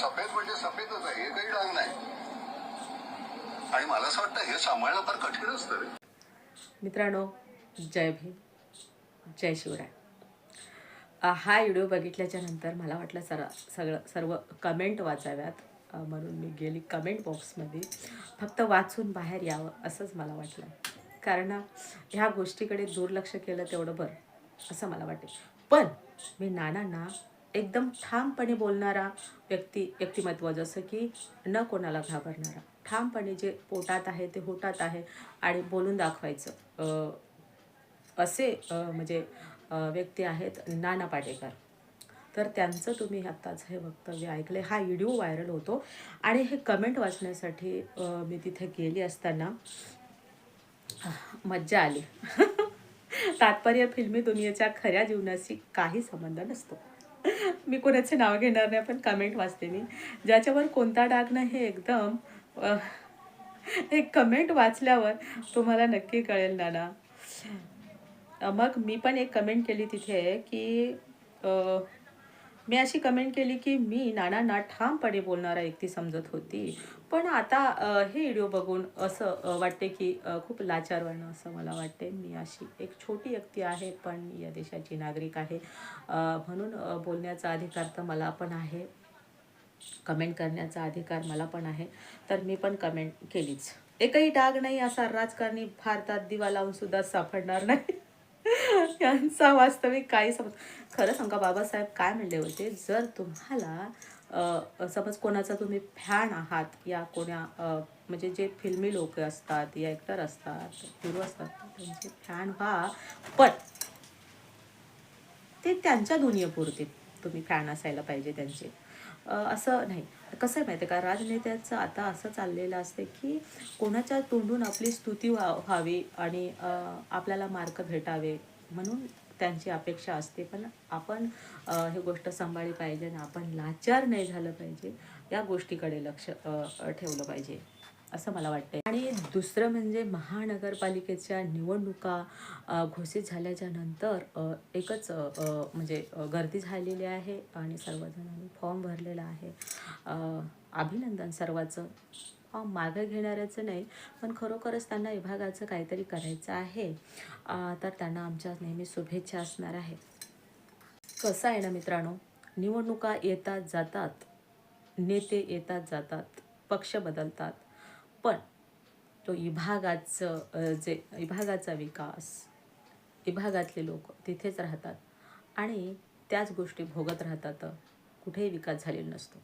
सफेद म्हणजे सफेदच आहे एकही डाग नाही. आणि मला असं वाटतं हे सांभाळणं फार कठीण असतं रे. मित्रांनो जय भीम जय शिवराय. हा व्हिडिओ बघितल्याच्या नंतर मला वाटलं सर सगळं सर्व कमेंट वाचाव्यात. म्हणून मी गेली कमेंट बॉक्समध्ये. फक्त वाचून बाहेर यावं असंच मला वाटलं. कारण ह्या गोष्टीकडे दुर्लक्ष केलं तेवढं बरं असं मला वाटेल. पण मी नानांना एकदम ठामपणे बोलणारा व्यक्ती व्यक्तिमत्व जसं की न कोणाला घाबरणारा. ठामपणे जे पोटात आहे ते होटात आहे आणि बोलून दाखवायचं. असे म्हणजे व्यक्ती आहेत नाना पाटेकर. तर त्यांचं तुम्ही आत्ताच हे वक्तव्य ऐकले हा व्हिडिओ व्हायरल होतो आणि हे कमेंट वाचण्यासाठी मी तिथे गेली असताना मज्जा आली. तात्पर्य फिल्मी दुनियेच्या खऱ्या जीवनाशी काही संबंध नसतो. मी कोणाचे नाव घेणार नाही पण कमेंट वाचते मी. ज्याच्यावर कोणता डाग नाही हे एकदम एक कमेंट वाचल्यावर तुम्हाला नक्की कळेल नाना. मग मी पण एक कमेंट केली तिथे की मी अशी कमेंट केली की मी नानांना ठामपणे बोलणारा व्यक्ती समजत होती. पण आता हे व्हिडिओ बघून असं वाटते की खूप लाचार वाटणं असं मला वाटते. मी अशी एक छोटी व्यक्ती आहे पण या देशाची नागरिक आहे. म्हणून बोलण्याचा अधिकार तर मला पण आहे. कमेंट करण्याचा अधिकार मला पण आहे. तर मी पण कमेंट केलीच. एकही डाग नाही असा राजकारणी भारतात दिवा लावून सुद्धा सापडणार नाही. यांचा वास्तविक काही समज खरं सांगा बाबासाहेब काय म्हणले होते? जर तुम्हाला समज कोणाचा तुम्ही फॅन आहात या कोण्या म्हणजे जे फिल्मी लोक असतात या ॲक्टर असतात हिरो असतात त्यांचे फॅन व्हा. पण ते त्यांच्या दुनियेपुरते. तुम्ही फॅन असायला पाहिजे त्यांचे. असं नाही. कसं आहे माहिती आहे का? राजनेत्याचं आता असं चाललेलं असते की कोणाच्या तोंडून आपली स्तुती व्हा व्हावी आणि आपल्याला मार्क भेटावे म्हणून त्यांची अपेक्षा असते. पण आपण हे गोष्ट सांभाळली पाहिजे आणि आपण लाचार नाही झालं पाहिजे या गोष्टीकडे लक्ष ठेवलं पाहिजे. असं मला वाटतं आणि दुसरं म्हणजे महानगरपालिकेच्या निवडणुका घोषित झाल्याच्यानंतर एकच म्हणजे गर्दी झालेली आहे आणि सर्वजणांनी फॉर्म भरलेला आहे. अभिनंदन सर्वाचं. फॉर्म मागं घेणाऱ्याचं नाही पण खरोखरच त्यांना विभागाचं काहीतरी करायचं आहे. तर त्यांना आमच्या नेहमी शुभेच्छा असणार आहे. कसं आहे ना मित्रांनो निवडणुका येतात जातात नेते येतात जातात पक्ष बदलतात. पण तो विभागाचं जे विभागाचा विकास विभागातले लोक तिथेच राहतात आणि त्याच गोष्टी भोगत राहतात. कुठेही विकास झालेला नसतो.